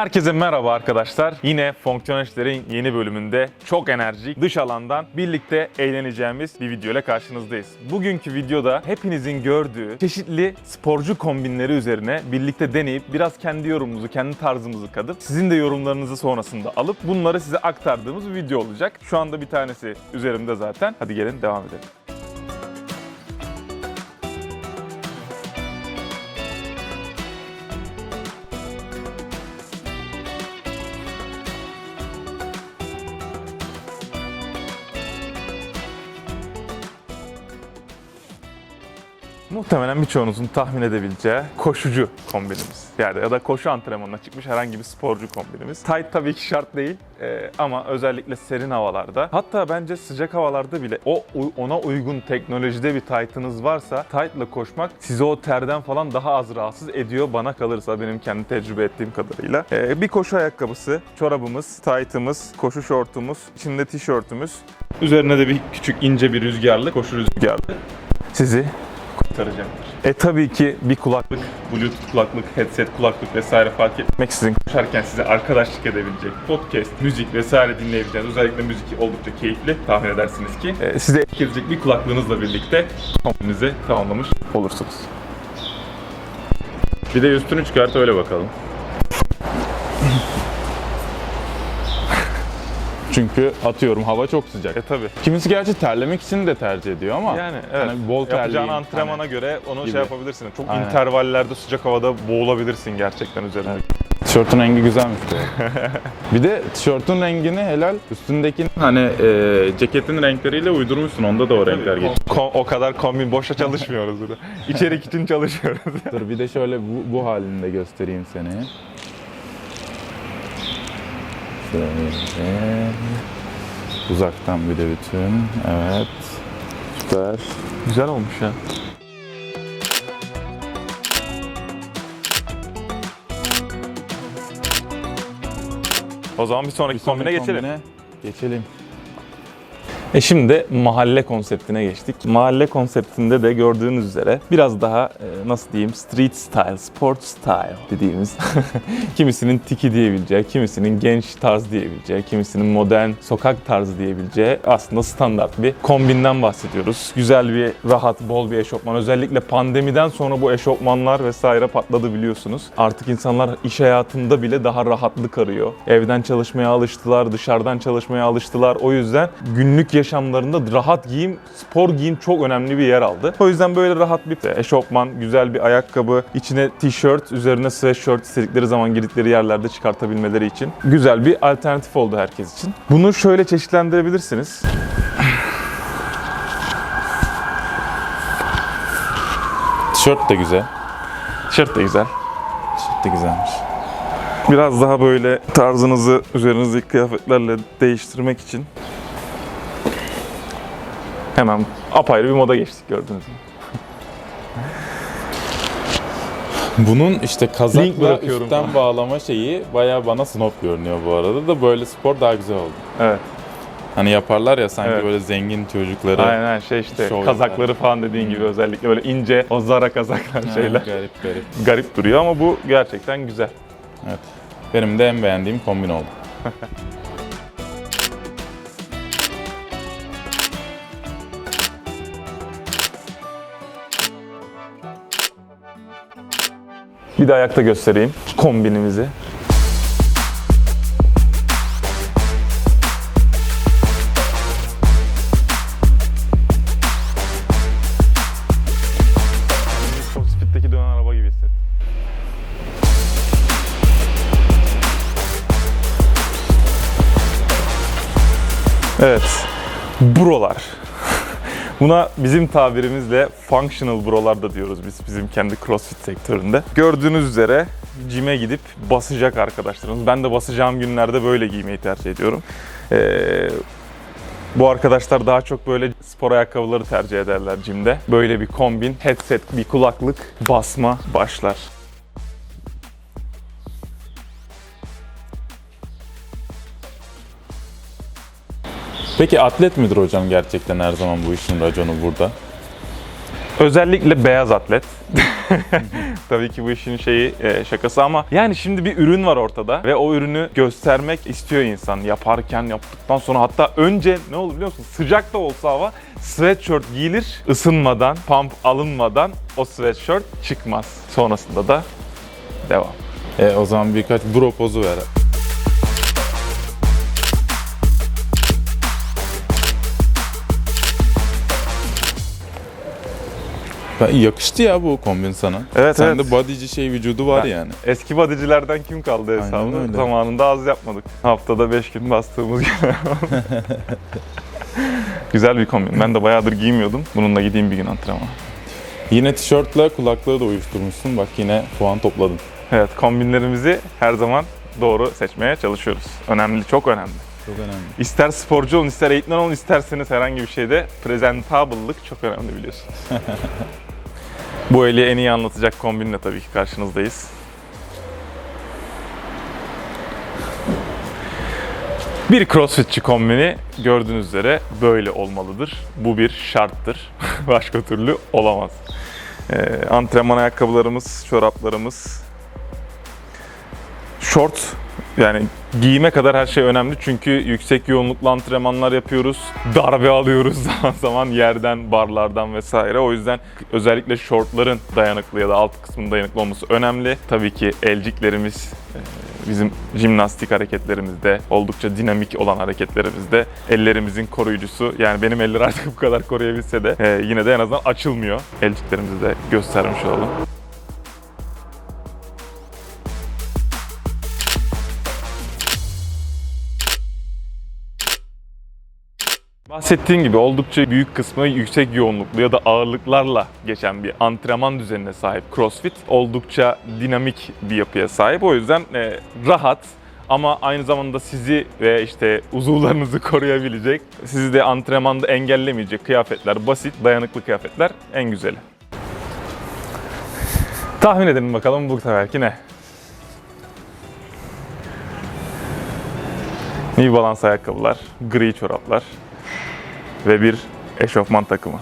Herkese merhaba arkadaşlar. Yine Fonksiyonel İşler'in yeni bölümünde çok enerjik dış alandan birlikte eğleneceğimiz bir video ile karşınızdayız. Bugünkü videoda hepinizin gördüğü çeşitli sporcu kombinleri üzerine birlikte deneyip biraz kendi yorumumuzu, kendi tarzımızı katıp sizin de yorumlarınızı sonrasında alıp bunları size aktardığımız bir video olacak. Şu anda bir tanesi üzerimde zaten. Hadi gelin devam edelim. Muhtemelen birçoğunuzun tahmin edebileceği koşucu kombinimiz. Yani ya da koşu antrenmanına çıkmış herhangi bir sporcu kombinimiz. Tight tabii ki şart değil Ee, ama özellikle serin havalarda hatta bence sıcak havalarda bile o ona uygun teknolojide bir tight'ınız varsa tight'la koşmak sizi o terden falan daha az rahatsız ediyor bana kalırsa benim kendi tecrübe ettiğim kadarıyla. Ee, bir koşu ayakkabısı, çorabımız, tight'ımız, koşu şortumuz, içinde tişörtümüz. Üzerine de bir küçük ince bir rüzgarlı, koşu rüzgarlı. Sizi kurtaracaktır. E tabii ki bir kulaklık, bluetooth kulaklık, headset kulaklık vesaire fark etmeksizin koşarken size arkadaşlık edebilecek podcast, müzik vesaire dinleyebileceğiniz özellikle müzik oldukça keyifli tahmin edersiniz ki e, size ek edecek bir kulaklığınızla birlikte kombinizi tamamlamış olursunuz. Bir de üstünü çıkart öyle bakalım. Çünkü atıyorum hava çok sıcak. E tabii. Kimisi gerçi terlemek için de tercih ediyor ama Yani evet. hani bol Yapacağın terleyeyim. antrenmana Hani göre onu gibi. şey yapabilirsin. Çok Aynen. intervallerde sıcak havada boğulabilirsin gerçekten üzerinde. tişörtün rengi güzelmiş. bir de tişörtün rengini helal üstündekini hani e, ceketin renkleriyle uydurmuşsun. Onda da o renkler geçiyor. Ko- o kadar kombin boşa çalışmıyoruz burada. İçerik için çalışıyoruz. Dur bir de şöyle bu, bu halini de göstereyim seni. Şöyle. Uzaktan bir de bütün. Evet. Süper. Güzel olmuş ya. O zaman bir sonraki Bir sonraki kombine geçelim. kombine Geçelim. E şimdi mahalle konseptine geçtik. Mahalle konseptinde de gördüğünüz üzere biraz daha e, nasıl diyeyim street style, sport style dediğimiz kimisinin tiki diyebileceği, kimisinin genç tarz diyebileceği, kimisinin modern sokak tarzı diyebileceği aslında standart bir kombinden bahsediyoruz. Güzel bir rahat, bol bir eşofman. Özellikle pandemiden sonra bu eşofmanlar vesaire patladı biliyorsunuz. Artık insanlar iş hayatında bile daha rahatlık arıyor. Evden çalışmaya alıştılar, dışarıdan çalışmaya alıştılar. O yüzden günlük yaşamlarında rahat giyim, spor giyim çok önemli bir yer aldı. O yüzden böyle rahat bir eşofman, güzel bir ayakkabı, içine tişört, üzerine sweatshirt istedikleri zaman girdikleri yerlerde çıkartabilmeleri için güzel bir alternatif oldu herkes için. Bunu şöyle çeşitlendirebilirsiniz. Tişört de güzel. Tişört de güzel. Tişört de güzelmiş. Biraz daha böyle tarzınızı üzerinizdeki kıyafetlerle değiştirmek için hemen apayrı bir moda geçtik gördüğünüz gibi. Bunun işte Link kazakla bırakıyorum üstten sana. bağlama şeyi bayağı bana snob görünüyor bu arada da böyle spor daha güzel oldu. Evet. Hani yaparlar ya sanki Evet. böyle zengin çocukları. Aynen şey işte Şov kazakları falan dediğin gibi özellikle böyle ince o zara kazaklar Ha, şeyler Garip garip. garip duruyor ama bu gerçekten güzel. Evet. Benim de en beğendiğim kombin oldu. Bir de ayakta göstereyim kombinimizi. Evet. Brolar. Buna bizim tabirimizle functional brolar da diyoruz biz bizim kendi crossfit sektöründe. Gördüğünüz üzere cime gidip basacak arkadaşlarımız. Ben de basacağım günlerde böyle giymeyi tercih ediyorum. Ee, bu arkadaşlar daha çok böyle spor ayakkabıları tercih ederler cimde. Böyle bir kombin, headset, bir kulaklık, basma başlar. Peki atlet midir hocam gerçekten her zaman bu işin raconu burada? Özellikle beyaz atlet. Tabii ki bu işin şeyi e, şakası ama yani şimdi bir ürün var ortada ve o ürünü göstermek istiyor insan yaparken yaptıktan sonra hatta önce ne olur biliyor musun sıcak da olsa hava sweatshirt giyilir ısınmadan pump alınmadan o sweatshirt çıkmaz. Sonrasında da devam. E, o zaman birkaç bro pozu ver. Ben, yakıştı ya bu kombin sana. Evet, Sende evet. bodyci şey vücudu var Ben- yani. Eski bodycilerden kim kaldı Aynen hesabı? öyle. Zamanında az yapmadık. Haftada 5 gün bastığımız gibi. Güzel bir kombin. Ben de bayağıdır giymiyordum. Bununla gideyim bir gün antrenmana. Yine tişörtle kulaklığı da uyuşturmuşsun. Bak yine puan topladın. Evet, kombinlerimizi her zaman doğru seçmeye çalışıyoruz. Önemli, çok önemli. Çok önemli. İster sporcu olun, ister eğitmen olun, isterseniz herhangi bir şeyde presentable'lık çok önemli biliyorsunuz. Bu eli en iyi anlatacak kombinle tabii ki karşınızdayız. Bir crossfitçi kombini gördüğünüz üzere böyle olmalıdır. Bu bir şarttır. Başka türlü olamaz. Ee, antrenman ayakkabılarımız, çoraplarımız, short yani giyime kadar her şey önemli çünkü yüksek yoğunluklu antrenmanlar yapıyoruz. Darbe alıyoruz zaman zaman yerden, barlardan vesaire. O yüzden özellikle shortların dayanıklı ya da alt kısmının dayanıklı olması önemli. Tabii ki elciklerimiz e, bizim jimnastik hareketlerimizde oldukça dinamik olan hareketlerimizde ellerimizin koruyucusu. Yani benim eller artık bu kadar koruyabilse de e, yine de en azından açılmıyor. Elciklerimizi de göstermiş olalım. Bahsettiğim gibi oldukça büyük kısmı yüksek yoğunluklu ya da ağırlıklarla geçen bir antrenman düzenine sahip CrossFit. Oldukça dinamik bir yapıya sahip. O yüzden e, rahat ama aynı zamanda sizi ve işte uzuvlarınızı koruyabilecek, sizi de antrenmanda engellemeyecek kıyafetler, basit, dayanıklı kıyafetler en güzeli. Tahmin edin bakalım bu seferki ne? New Balance ayakkabılar, gri çoraplar, ve bir eşofman takımı.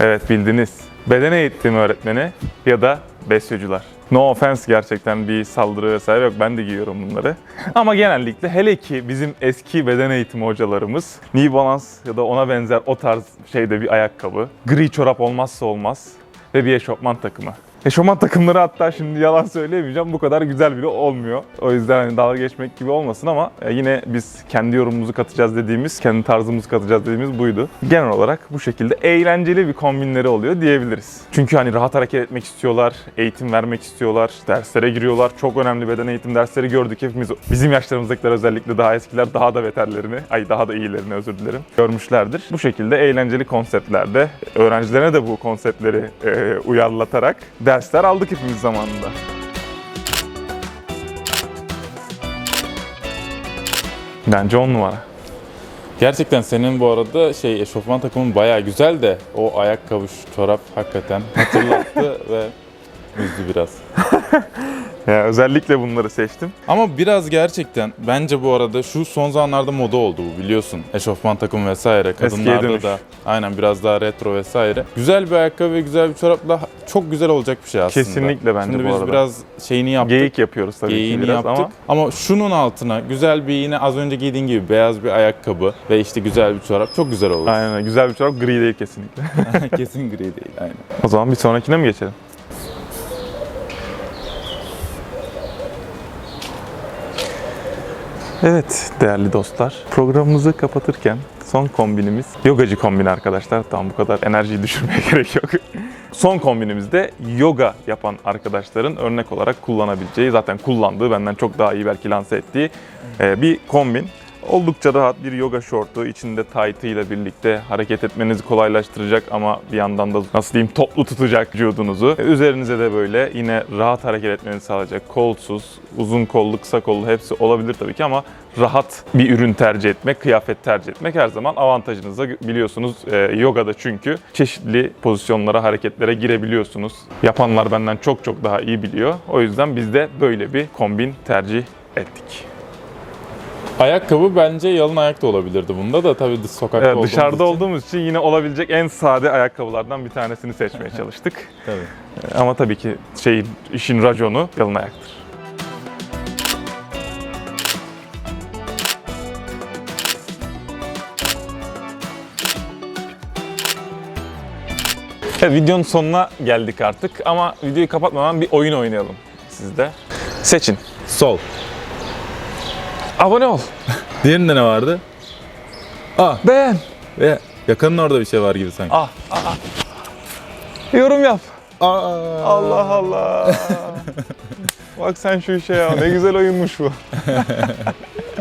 Evet bildiniz. Beden eğitimi öğretmeni ya da besyocular. No offense gerçekten bir saldırı vesaire yok. Ben de giyiyorum bunları. Ama genellikle hele ki bizim eski beden eğitimi hocalarımız New Balance ya da ona benzer o tarz şeyde bir ayakkabı. Gri çorap olmazsa olmaz ve bir eşofman takımı. Eşofman takımları hatta şimdi yalan söyleyemeyeceğim bu kadar güzel bile olmuyor. O yüzden hani dalga geçmek gibi olmasın ama e, yine biz kendi yorumumuzu katacağız dediğimiz, kendi tarzımızı katacağız dediğimiz buydu. Genel olarak bu şekilde eğlenceli bir kombinleri oluyor diyebiliriz. Çünkü hani rahat hareket etmek istiyorlar, eğitim vermek istiyorlar, derslere giriyorlar. Çok önemli beden eğitim dersleri gördük hepimiz. Bizim yaşlarımızdakiler özellikle daha eskiler daha da beterlerini, ay daha da iyilerini özür dilerim, görmüşlerdir. Bu şekilde eğlenceli konseptlerde öğrencilerine de bu konseptleri e, uyarlatarak dersler aldık hepimiz zamanında. Bence on numara. Gerçekten senin bu arada şey eşofman takımın bayağı güzel de o ayakkabı, şu çorap hakikaten hatırlattı ve üzdü biraz. Ya özellikle bunları seçtim. Ama biraz gerçekten bence bu arada şu son zamanlarda moda oldu bu biliyorsun. Eşofman takım vesaire. Kadınlarda dönüş. da aynen biraz daha retro vesaire. Güzel bir ayakkabı ve güzel bir çorapla çok güzel olacak bir şey aslında. Kesinlikle bence Şimdi bu biz arada. biraz şeyini yaptık. Geyik yapıyoruz tabii Geyiğini ki biraz yaptık. ama Ama... şunun altına güzel bir yine az önce giydiğin gibi beyaz bir ayakkabı ve işte güzel bir çorap çok güzel olur. aynen öyle. güzel bir çorap gri değil kesinlikle. Kesin gri değil aynen. O zaman bir sonrakine mi geçelim? Evet değerli dostlar, programımızı kapatırken son kombinimiz yogacı kombini arkadaşlar. Tamam bu kadar enerjiyi düşürmeye gerek yok. son kombinimizde yoga yapan arkadaşların örnek olarak kullanabileceği, zaten kullandığı, benden çok daha iyi belki lanse ettiği e, bir kombin. Oldukça rahat bir yoga şortu, içinde taytı ile birlikte hareket etmenizi kolaylaştıracak ama bir yandan da nasıl diyeyim toplu tutacak vücudunuzu. E, Üzerinize de böyle yine rahat hareket etmenizi sağlayacak kolsuz, uzun kollu, kısa kollu hepsi olabilir tabii ki ama rahat bir ürün tercih etmek, kıyafet tercih etmek her zaman avantajınıza biliyorsunuz. E, yogada çünkü çeşitli pozisyonlara, hareketlere girebiliyorsunuz. Yapanlar benden çok çok daha iyi biliyor. O yüzden biz de böyle bir kombin tercih ettik. Ayakkabı bence yalın ayak da olabilirdi bunda da tabii sokakta Evet, olduğumuz dışarıda için. olduğumuz için yine olabilecek en sade ayakkabılardan bir tanesini seçmeye çalıştık. Tabii. Ama tabii ki şeyin işin raconu yalın ayaktır. Evet, videonun sonuna geldik artık ama videoyu kapatmadan bir oyun oynayalım sizde. Seçin. Sol. Abone ol. Diğerinde ne vardı? Ah Beğen. ve yakının orada bir şey var gibi sanki. Ah. ah, ah. Yorum yap. Aa. Allah Allah. Bak sen şu işe ya. Ne güzel oyunmuş bu.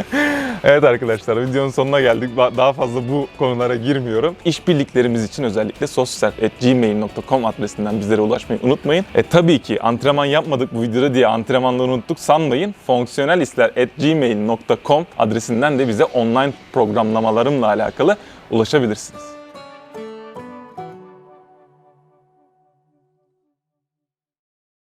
evet arkadaşlar videonun sonuna geldik. Daha fazla bu konulara girmiyorum. İşbirliklerimiz için özellikle sosyal.gmail.com adresinden bizlere ulaşmayı unutmayın. E tabii ki antrenman yapmadık bu videoda diye antrenmanları unuttuk sanmayın. Fonksiyonelistler.gmail.com adresinden de bize online programlamalarımla alakalı ulaşabilirsiniz.